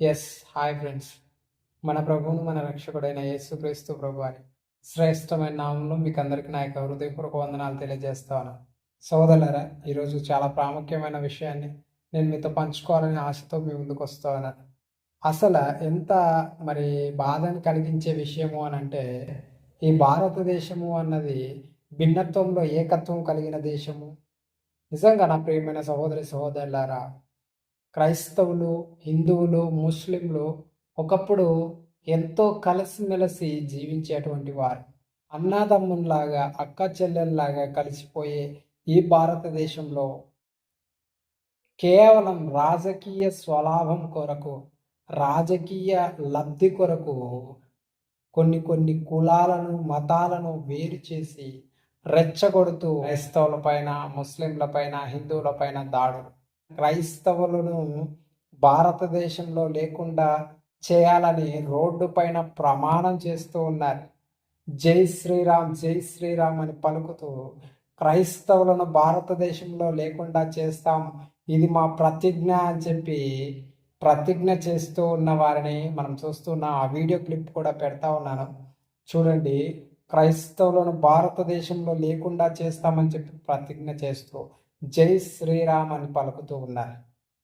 Yes hi friends మన ప్రభువును మన రక్షకుడైన యేసుక్రీస్తు ప్రభు అని శ్రేష్టమైన నామంలో మీకు అందరికీ నా యొక్క హృదయపూర్వక వందనాలు తెలియజేస్తాను సోదరులరా ఈరోజు చాలా ప్రాముఖ్యమైన విషయాన్ని నేను మీతో పంచుకోవాలనే ఆశతో మీ ముందుకు వస్తాను అసలు ఎంత మరి బాధను కలిగించే విషయము అని అంటే ఈ భారతదేశము అన్నది భిన్నత్వంలో ఏకత్వం కలిగిన దేశము. నిజంగా నా ప్రియమైన సహోదరి సహోదరులారా క్రైస్తవులు హిందువులు ముస్లింలు ఒకప్పుడు ఎంతో కలిసిమెలిసి జీవించేటువంటి వారు. అన్నాదమ్ముల్లాగా అక్క చెల్లెల్లాగా కలిసిపోయే ఈ భారతదేశంలో కేవలం రాజకీయ స్వలాభం కొరకు రాజకీయ లబ్ధి కొరకు కొన్ని కొన్ని కులాలను మతాలను వేరు చేసి రెచ్చగొడుతూ క్రైస్తవుల పైన ముస్లింల పైన హిందువుల పైన దాడులు. క్రైస్తవులను భారతదేశంలో లేకుండా చేయాలని రోడ్డు పైన ప్రమాణం చేస్తూ ఉన్నారు. జై శ్రీరామ్ జై శ్రీరామ్ అని పలుకుతూ క్రైస్తవులను భారతదేశంలో లేకుండా చేస్తాం. ఇది మా ప్రతిజ్ఞ అని చెప్పి ప్రతిజ్ఞ చేస్తూ ఉన్న వారిని మనం చూస్తున్న ఆ వీడియో క్లిప్ కూడా పెడతా ఉన్నాను. చూడండి క్రైస్తవులను భారతదేశంలో లేకుండా చేస్తామని చెప్పి ప్రతిజ్ఞ చేస్తూ జై శ్రీరామ్ అని పలుకుతూ ఉన్నారు.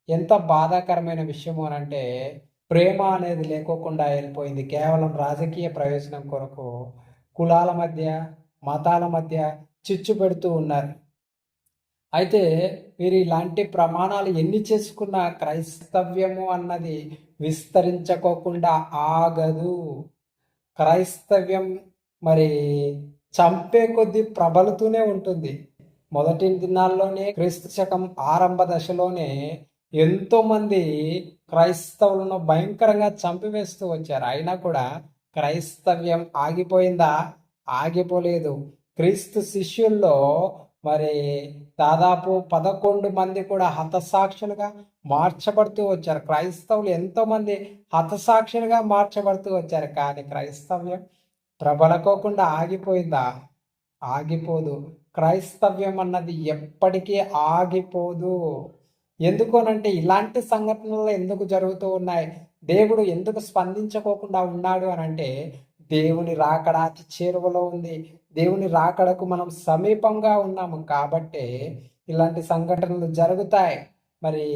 ఎంత బాధాకరమైన విషయము అని అంటే ప్రేమ అనేది లేకోకుండా వెళ్ళిపోయింది. కేవలం రాజకీయ ప్రయోజనం కొరకు కులాల మధ్య మతాల మధ్య చిచ్చు పెడుతూ ఉన్నారు. అయితే మీరు ఇలాంటి ప్రమాణాలు ఎన్ని చేసుకున్నా క్రైస్తవ్యము అన్నది విస్తరించుకోకుండా ఆగదు. క్రైస్తవ్యం మరి చంపే కొద్దీ ప్రబలుతూనే ఉంటుంది. మొదటి దినాల్లోనే క్రీస్తు శకం ఆరంభ దశలోనే ఎంతో మంది క్రైస్తవులను భయంకరంగా చంపివేస్తూ వచ్చారు. అయినా కూడా క్రైస్తవ్యం ఆగిపోయిందా? ఆగిపోలేదు. క్రీస్తు శిష్యుల్లో మరి దాదాపు పదకొండు మంది కూడా హతసాక్షులుగా మార్చబడుతూ వచ్చారు. క్రైస్తవులు ఎంతోమంది హతసాక్షులుగా మార్చబడుతూ వచ్చారు. కానీ క్రైస్తవ్యం ప్రబలకోకుండా ఆగిపోయిందా? ఆగిపోదు. క్రైస్తవ్యం అన్నది ఎప్పటికీ ఆగిపోదు. ఎందుకోనంటే ఇలాంటి సంఘటనలు ఎందుకు జరుగుతూ ఉన్నాయి? దేవుడు ఎందుకు స్పందించకోకుండా ఉన్నాడు అని అంటే దేవుని రాకడ అతి చేరువలో ఉంది. దేవుని రాకడకు మనం సమీపంగా ఉన్నాము కాబట్టి ఇలాంటి సంఘటనలు జరుగుతాయి. మరి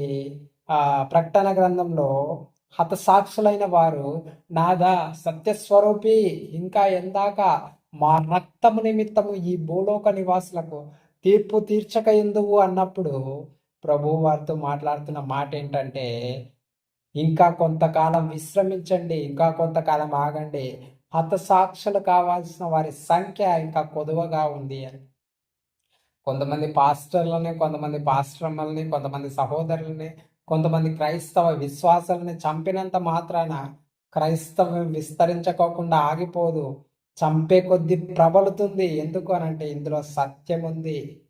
ఆ ప్రకటన గ్రంథంలో హతసాక్షులైన వారు నాదా సత్యస్వరూపి ఇంకా ఎందాక మా రక్తము నిమిత్తము ఈ భూలోక నివాసులకు తీర్పు తీర్చక ఎందువు అన్నప్పుడు ప్రభు వారితో మాట్లాడుతున్న మాట ఏంటంటే ఇంకా కొంతకాలం విశ్రమించండి ఇంకా కొంతకాలం ఆగండి. హతసాక్షులు కావాల్సిన వారి సంఖ్య ఇంకా కొదువగా ఉంది అని. కొంతమంది పాస్టర్లని కొంతమంది పాస్టర్మల్ని కొంతమంది సహోదరులని కొంతమంది క్రైస్తవ విశ్వాసాలని చంపినంత మాత్రాన క్రైస్తవం విస్తరించుకోకుండా ఆగిపోదు. చంపే కొద్ది ప్రబలుతుంది. ఎందుకు అనంటే ఇందులో సత్యం ఉంది.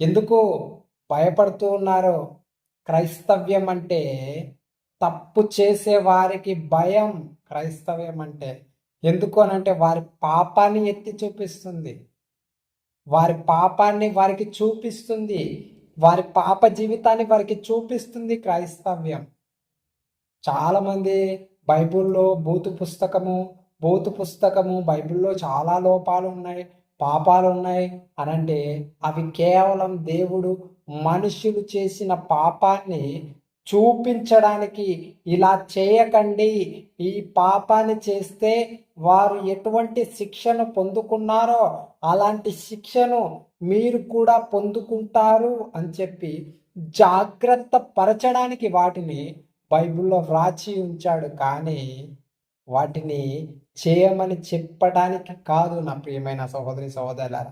ఎందుకు భయపడుతూ ఉన్నారు క్రైస్తవ్యం అంటే తప్పు చేసే వారికి భయం క్రైస్తవ్యం అంటే. ఎందుకు అనంటే వారి పాపాన్ని ఎత్తి చూపిస్తుంది. వారి పాపాన్ని వారికి చూపిస్తుంది. వారి పాప జీవితాన్ని వారికి చూపిస్తుంది క్రైస్తవ్యం. చాలామంది బైబిల్లో భూతు పుస్తకము బూతు పుస్తకము బైబిల్లో చాలా లోపాలు ఉన్నాయి పాపాలు ఉన్నాయి అనంటే అవి కేవలం దేవుడు మనుషులు చేసిన పాపాన్ని చూపించడానికి ఇలా చేయకండి. ఈ పాపాన్ని చేస్తే వారు ఎటువంటి శిక్షను పొందుకున్నారో అలాంటి శిక్షను మీరు కూడా పొందుకుంటారు అని చెప్పి జాగ్రత్త పరచడానికి వాటిని బైబిల్లో వ్రాచి ఉంచాడు. కానీ వాటిని చేయమని చెప్పడానికి కాదు నా ప్రియమైన సహోదరి సహోదరులారా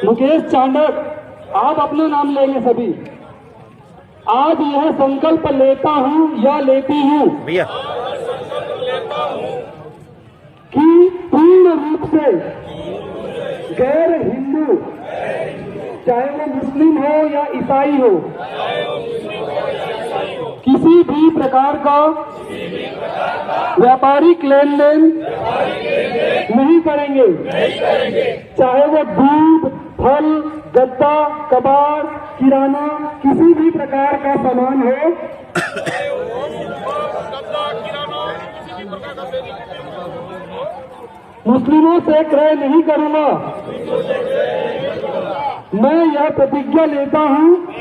मुकेश चांडक आप अपना नाम लेंगे सभी आज यह संकल्प लेता हूं या लेती हूं भैया कि पूर्ण रूप से गैर हिंदू चाहे वो मुस्लिम हो या ईसाई हो किसी भी प्रकार का, व्यापारिक लेन देन नहीं करेंगे। चाहे वो दूध फल गद्दा कबाड़ किराना किसी भी प्रकार का सामान हो। मुस्लिमों से क्रय नहीं करूँगा। मैं यह प्रतिज्ञा लेता हूँ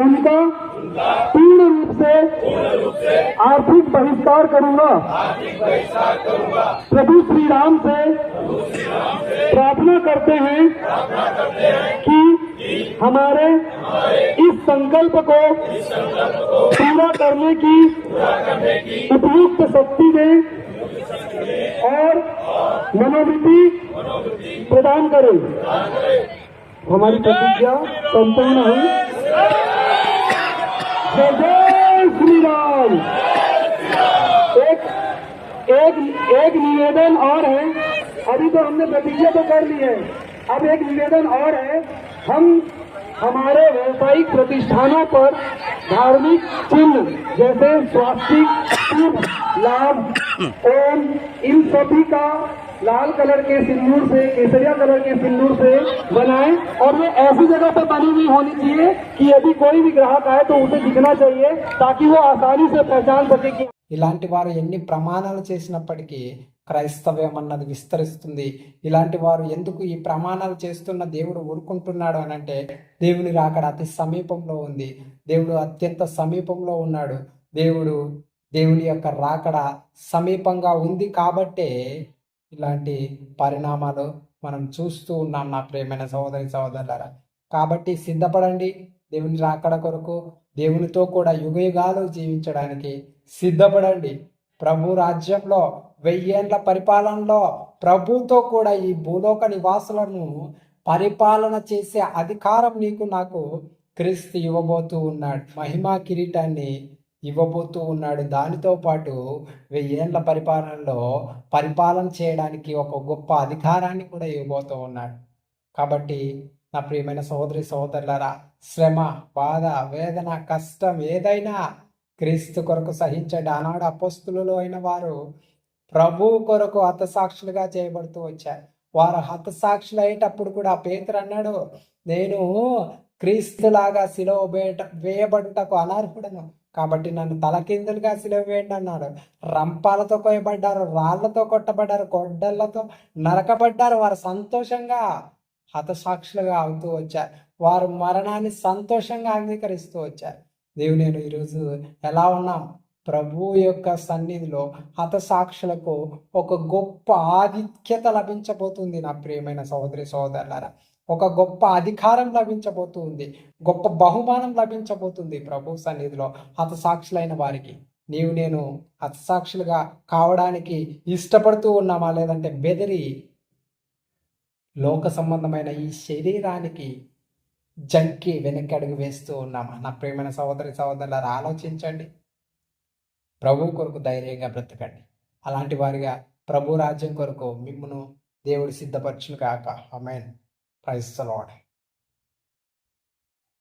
उनका पूर्ण रूप से आर्थिक बहिष्कार करूँगा। प्रभु श्री राम से प्रार्थना करते हैं कि हमारे इस संकल्प को पूरा करने की उपयुक्त शक्ति दें और मनोवृत्ति प्रदान करें। हमारी प्रतिज्ञा संपूर्ण हुई। एक एक एक निवेदन और है। अभी तो हमने प्रतिज्ञा तो कर ली है। अब एक निवेदन और है। हम, हमारे व्यावसायिक प्रतिष्ठानों पर धार्मिक चिन्ह, जैसे स्वास्तिक शुभ लाभ ओम इन सभी का लाल कलर के सिंदूर से केसरिया कलर के सिंदूर से बनाएं और वो ऐसी जगह पर बनी हुई होनी चाहिए कि यदि कोई भी ग्राहक आए तो उसे दिखना चाहिए ताकि वो आसानी से पहचान सके कि ఇలాంటి వారు ఎన్ని ప్రమాణాలు చేసినప్పటికీ క్రైస్తవ్యం అన్నది విస్తరిస్తుంది ఇలాంటి వారు ఎందుకు ఈ ప్రమాణాలు చేస్తున్న దేవుడు ఊరుకుంటున్నాడు అని అంటే దేవుని రాకడ అతి సమీపంలో ఉంది దేవుడు అత్యంత సమీపంలో ఉన్నాడు దేవుడు దేవుని యొక్క రాకడ సమీపంగా ఉంది కాబట్టే ఇలాంటి పరిణామాలు మనం చూస్తూ ఉన్నాం నా ప్రేమైన సహోదరి సహోదరులారా. కాబట్టి సిద్ధపడండి దేవుని రాకడ కొరకు దేవునితో కూడా యుగయుగాలు జీవించడానికి సిద్ధపడండి. ప్రభు రాజ్యంలో వెయ్యేండ్ల పరిపాలనలో ప్రభుతో కూడా ఈ భూలోక నివాసులను పరిపాలన చేసే అధికారం నీకు నాకు క్రీస్తు ఇవ్వబోతూ ఉన్నాడు. మహిమా కిరీటాన్ని ఇవ్వబోతూ ఉన్నాడు. దానితో పాటు వెయ్యేండ్ల పరిపాలనలో పరిపాలన చేయడానికి ఒక గొప్ప అధికారాన్ని కూడా ఇవ్వబోతూ ఉన్నాడు. కాబట్టి నా ప్రియమైన సహోదరి సోదరులరా శ్రమ బాధ వేదన కష్టం ఏదైనా క్రీస్తు కొరకు సహించండి. ఆనాడు అపోస్తులలో అయిన వారు ప్రభు కొరకు హతసాక్షులుగా చేయబడుతూ వచ్చారు. వారు హతసాక్షులు అయ్యేటప్పుడు కూడా పేతురు అన్నాడు నేను క్రీస్తులాగా శిలో వేయట వేయబడుటకు అనర్హుడను. కాబట్టి నన్ను తలకిందులుగా సిలవేయండి అన్నాడు రంపాలతో కోయబడ్డారు రాళ్ళతో కొట్టబడ్డారు గొడ్డళ్ళతో నరకబడ్డారు. వారు సంతోషంగా హతసాక్షులుగా అవుతూ వచ్చారు. వారు మరణాన్ని సంతోషంగా అంగీకరిస్తూ వచ్చారు. దేవుడు నేను ఈరోజు ఎలా ఉన్నాం? ప్రభు యొక్క సన్నిధిలో హతసాక్షులకు ఒక గొప్ప ఆధిక్యత లభించబోతుంది నా ప్రియమైన సహోదరి సహోదరులారా. ఒక గొప్ప అధికారం లభించబోతుంది గొప్ప బహుమానం లభించబోతుంది ప్రభు సన్నిధిలో హతసాక్షులైన వారికి. నీవు నేను హతసాక్షులుగా కావడానికి ఇష్టపడుతూ ఉన్నామా? లేదంటే బెదిరి లోక సంబంధమైన ఈ శరీరానికి జంకి వెనక్కి అడుగు వేస్తూ ఉన్నామా? నా ప్రేమైన సహోదరి సహోదరులారా ఆలోచించండి. ప్రభు కొరకు ధైర్యంగా బ్రతకండి. అలాంటి వారిగా ప్రభు రాజ్యం కొరకు మిమ్మను దేవుడు సిద్ధపరచును కాక అమెన్ Praise the Lord.